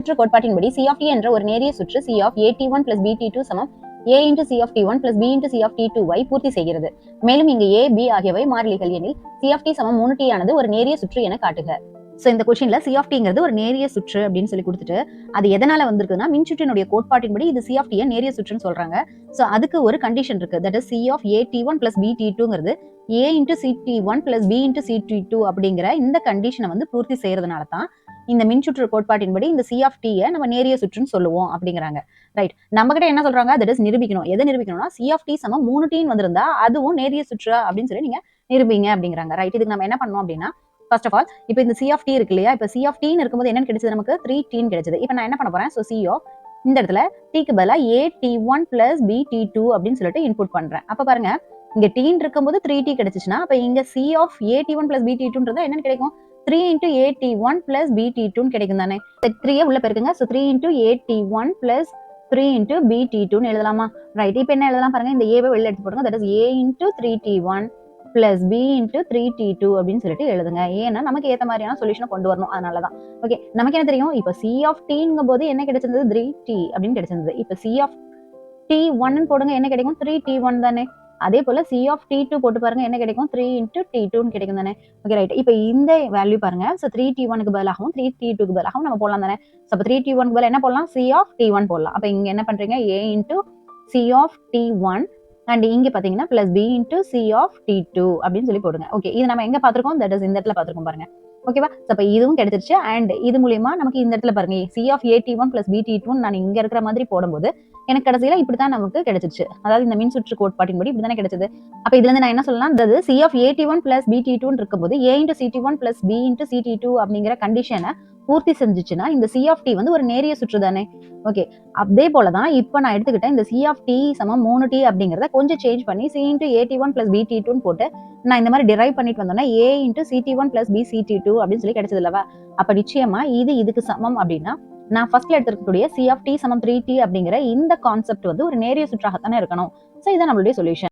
சுற்று கோட்பாட்டின்படி C of D என்ற ஒரு நேரிய சுற்று C of A T one plus B T two சமம். A into C of T one plus B into C of T two வை பூர்த்தி செய்கிறது. மேலும் இங்கு ஏ பி ஆகியவை மாறிலிகள் எனில் சி ஆஃப் டி சமம் மூணு டி ஆனது ஒரு நேரிய சுற்று என காட்டுக. ஸோ இந்த கொஸ்டின்ல சி ஆஃப் டிங்கிறது ஒரு நேரிய சுற்று அப்படின்னு சொல்லி கொடுத்துட்டு அது எதனால வந்திருக்குன்னா மின்சுற்றினுடைய கோட்பாட்டின்படி இது சி ஆஃப் டியை நேரிய சுற்றுன்னு சொல்றாங்க. ஸோ அதுக்கு ஒரு கண்டிஷன் இருக்கு. That is C of A T one plus B T டூங்கிறது A into C T one plus B into C T two அப்படிங்கிற இந்த கண்டிஷனை வந்து பூர்த்தி செய்யறதுனால தான் இந்த மின்சுற்று கோட்பாட்டின்படி இந்த சி ஆஃப் டியை நம்ம நேரிய சுற்றுன்னு சொல்லுவோம் அப்படிங்கிறாங்க. ரைட் நம்ம கிட்ட என்ன சொல்றாங்க? தட் இஸ் நிரூபிக்கணும். எதை நிரூபிக்கணும்னா சி ஆஃப் டி சமம் மூணு டீன் வந்திருந்தா அதுவும் நேரிய சுற்று அப்படின்னு சொல்லி நீங்க நிரூபிங்க அப்படிங்கிறாங்க. ரைட் இதுக்கு நம்ம என்ன பண்ணோம் அப்படின்னா ஃபர்ஸ்ட் ஆஃப் ஆல் இப்போ இந்த சி ஆஃப் டி இருக்கு இல்லையா? இப்போ சி ஆஃப் டீன் இருக்கும்போது என்னன்னு கிடைச்சது நமக்கு? த்ரீ டீன் கிடைச்சது. இப்போ நான் என்ன பண்ண போறேன்? ஸோ சி ஆஃப் இந்த இடத்துல டிக்கு பதிலாக A T one plus B T two அப்படின்னு சொல்லிட்டு இன்புட் பண்றேன். அப்போ பாருங்க இங்க டீன் இருக்கும்போது த்ரீ டி கிடைச்சிச்சுன்னா அப்போ இங்க C of A T one plus B T டூன்றது என்னன்னு கிடைக்கும்? Three into A T one plus B T டூன்னு கிடைக்கும் தானே? த்ரீயே உள்ள பெருக்குங்க. So three into A T one plus three into B T டூன்னு எழுதலாமா? ரைட் இப்போ என்ன எழுதலாம் பாருங்க? இந்த ஏவை வெளில எடுத்து போடுங்க. That is A into three T one plus B into three T two அப்படின்னு சொல்லிட்டு எழுதுங்க. ஏன்னா நமக்கு ஏற்ற மாதிரியான சொல்யூஷனை கொண்டு வரணும். அதனால தான் ஓகே நமக்கு என்ன தெரியும்? இப்போ சி ஆஃப் டீங்கும் போது என்ன கிடைச்சிருந்தது? த்ரீ டி அப்படின்னு கிடைச்சிருந்தது. இப்போ சி ஆஃப் டி ஒன்னு போடுங்க. என்ன கிடைக்கும்? த்ரீ டி ஒன் தானே. அதே போல் சி ஆஃப் டி டூ போட்டு பாருங்க என்ன கிடைக்கும்? த்ரீ இன்ட்டு டி டூன்னு கிடைக்கும் தானே? ஓகே ரைட் இப்போ இந்த வேல்யூ பாருங்க. ஸோ த்ரீ டி ஒனுக்கு பதிலாகவும் த்ரீ டி டூக்கு பதிலாகவும் நம்ம போடலாம் தானே? ஸோ அப்போ த்ரீ டி ஒனுக்கு பதில் என்ன போடலாம்? சி ஆஃப் டி ஒன் போடலாம். அப்போ இங்கே என்ன பண்ணுறீங்க A into C of T one and இங்கே பார்த்தீங்கன்னா plus B into C of T two அப்படின்னு சொல்லி போடுங்க. ஓகே இது நம்ம எங்கே பார்த்துருக்கோம்? தட் இஸ் இந்த இடத்துல பார்த்துருக்கோம் பாருங்க. ஓகேவா அப்போ இதுவும் கிடைச்சிருச்சு. அண்ட் இது மூலியமா நமக்கு இந்த இடத்துல பாருங்க. C of A T one plus B T டூன்னு நான் இங்கே இருக்கிற மாதிரி போடும்போது எனக்கு கடைசியில இப்படித்தான் நமக்கு கிடைச்சிச்சு அதாவது இந்த மின் சுற்று கோட்பாட்டின்படி இப்படிதானே கிடைச்சது. அப்ப இதுல இருந்து நான் என்ன சொல்லலாம் அதாவது C of A T one plus B T டூன்னு இருக்கும்போது A into C T one plus B into C T two அப்படிங்கிற கண்டிஷனை பூர்த்தி செஞ்சுச்சுன்னா இந்த சி ஆஃப் டி வந்து ஒரு நேரிய சுற்று தானே. ஓகே அதே போலதான் இப்போ நான் எடுத்துக்கிட்டேன் இந்த சி ஆஃப் டி சமம் மூணு டி அப்படிங்கிறத கொஞ்சம் சேஞ்ச் பண்ணி C into A T one plus B T டூன்னு போட்டு நான் இந்த மாதிரி டிரைவ் பண்ணிட்டு வந்தோன்னா A into C T one plus B C T two அப்படின்னு சொல்லி கிடைச்சது இல்லவா? அப்ப நிச்சயமா இது இதுக்கு சமம் அப்படின்னா நான் ஃபர்ஸ்ட்ல எடுத்துருக்கக்கூடிய சி ஆஃப் டி சமம் த்ரீ டி அப்படிங்கிற இந்த கான்செப்ட் வந்து ஒரு நேரிய சுற்றாகத்தானே இருக்கணும். ஸோ இதான் நம்மளுடைய சொல்யூஷன்